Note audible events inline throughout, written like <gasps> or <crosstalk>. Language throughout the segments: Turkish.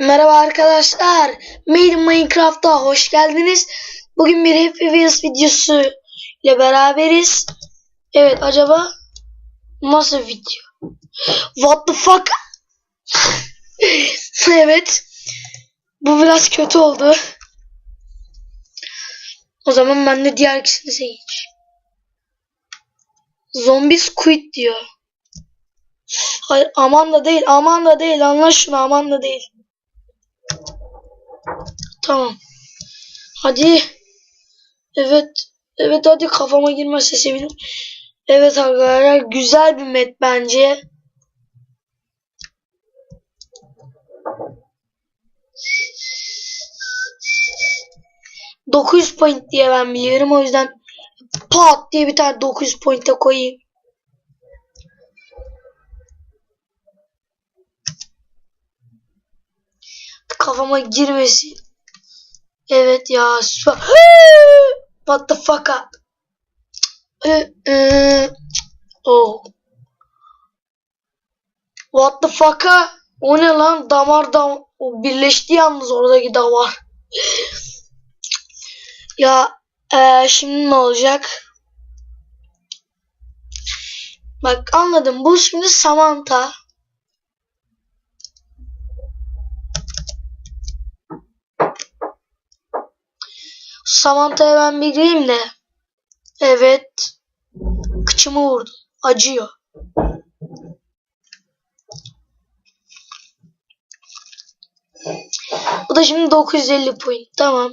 Merhaba arkadaşlar. Made in Minecraft'a hoş geldiniz. Bugün bir Happy Wheels videosu ile beraberiz. Evet acaba nasıl video? What the fuck? <laughs> evet. Bu biraz kötü oldu. O zaman ben de diğer ikisini seçeyim. Zombies quit diyor. Hayır aman da değil aman da değil anla şunu aman da değil. Tamam. Hadi. Evet. Evet hadi kafama girmezse sevinirim. Evet arkadaşlar güzel bir met bence. ...900 point diye ben biliyorum. O yüzden pat diye bir tane 900 point'e koyayım. Kafama girmesin. Evet ya. süper. <gasps> What the fuck up? <sniffs> Oh. What the fuck up? O ne lan? Damar dam birleşti yalnız oradaki damar. ya ee, şimdi ne olacak? Bak anladım. Bu şimdi Samantha. Samantha'ya ben bir gireyim de. Evet. Kıçımı vurdu. Acıyor. Bu da şimdi 950 point. Tamam.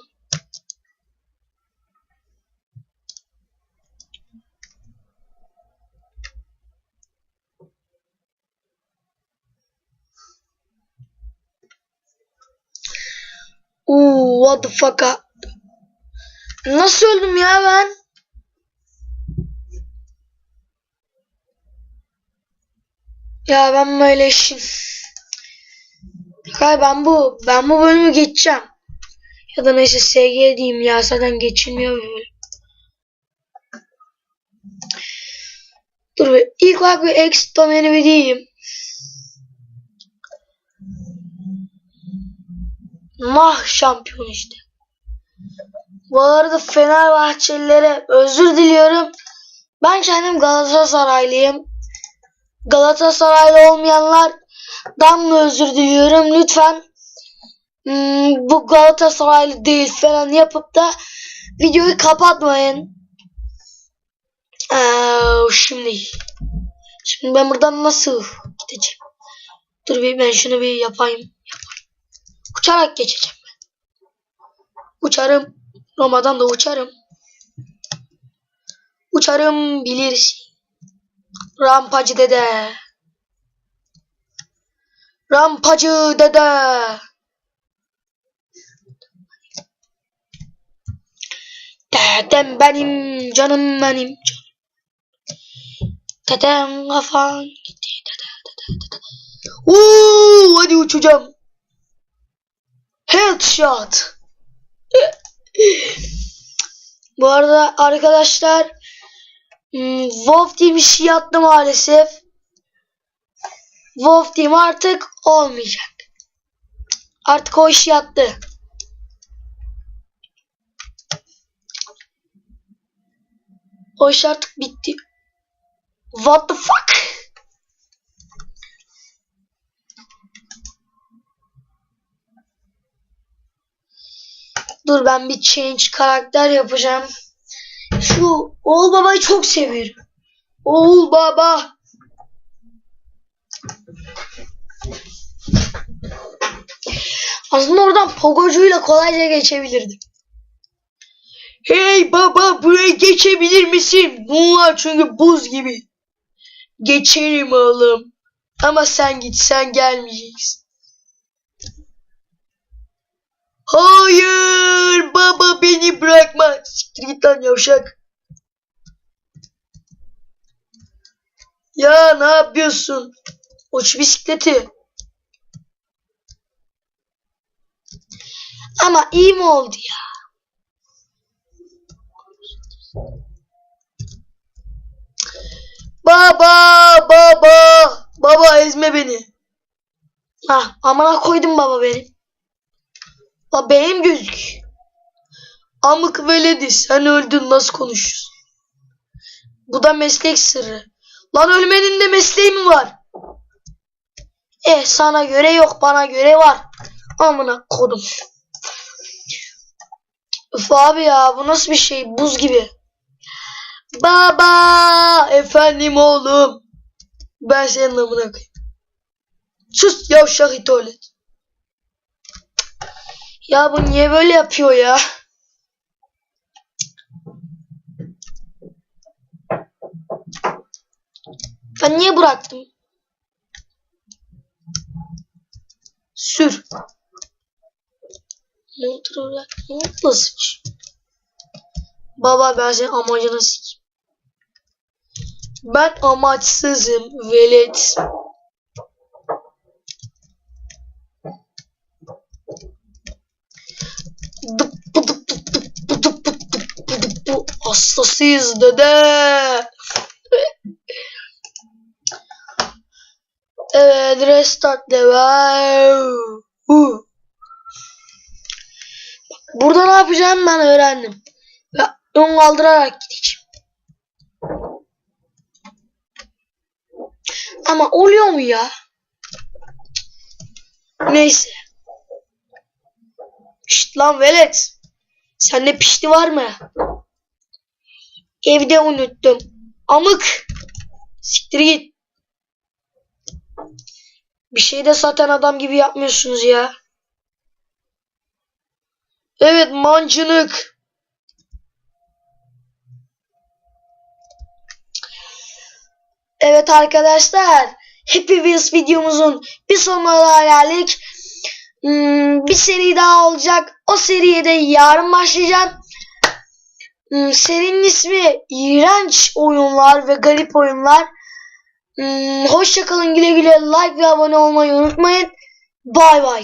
Ooh, what the fuck? Nasıl öldüm ya ben? Ya ben böyle işim. Hayır ben bu ben bu bölümü geçeceğim. Ya da neyse SG diyeyim ya zaten geçilmiyor bu bölüm. Dur bir ilk olarak bir X domeni bir diyeyim. Mah şampiyon işte. Bu arada Fenerbahçelilere özür diliyorum. Ben kendim Galatasaraylıyım. Galatasaraylı olmayanlardan mı özür diliyorum? Lütfen hmm, bu Galatasaraylı değil falan yapıp da videoyu kapatmayın. Ee, şimdi şimdi ben buradan nasıl gideceğim? Dur bir ben şunu bir yapayım. yapayım. Uçarak geçeceğim ben. Uçarım. Roma'dan da uçarım. Uçarım bilirsin. Rampacı dede. Rampacı dede. Dedem benim, canım benim. Dedem kafan gitti. Dede, dede, hadi uçacağım. Headshot. Bu arada arkadaşlar hmm, Wolf Team işi yattı maalesef. Wolf Team artık olmayacak. Artık o iş yattı. O iş artık bitti. What the fuck? Dur ben bir change karakter yapacağım. Şu Oğul Baba'yı çok seviyorum. Oğul Baba. Aslında oradan Pogocu'yla kolayca geçebilirdim. Hey baba buraya geçebilir misin? Bunlar çünkü buz gibi. Geçerim oğlum. Ama sen git sen gelmeyeceksin. Hayır baba beni bırakma. Siktir git lan yavşak. Ya ne yapıyorsun? Uç bisikleti. Ama iyi mi oldu ya? Baba baba baba ezme beni. Ah amına koydum baba benim. La benim gözük. Amık veledi sen öldün nasıl konuşuyorsun? Bu da meslek sırrı. Lan ölmenin de mesleği mi var? Eh sana göre yok bana göre var. Amına kodum. Üf abi ya bu nasıl bir şey buz gibi. Baba efendim oğlum. Ben senin amına koyayım. Sus yavşak itolet. Ya bu niye böyle yapıyor ya? Ben niye bıraktım? Sür. Motorla nasıl? Baba ben senin amacını sikeyim. Ben amaçsızım velet. Dıp dıp Evet restart. Hu. Burada ne yapacağım ben öğrendim. Ve ön kaldırarak gideceğim. Ama oluyor mu ya? Neyse. Şşt lan velet. Sende pişti var mı? Evde unuttum. Amık. Siktir git. Bir şey de satan adam gibi yapmıyorsunuz ya. Evet mancınık. Evet arkadaşlar. Happy Wheels videomuzun bir sonuna geldik. Hmm, bir seri daha olacak. O seriye de yarın başlayacağım. Hmm, serinin ismi İğrenç Oyunlar ve Garip Oyunlar. Hmm, hoşçakalın güle güle like ve abone olmayı unutmayın. Bay bay.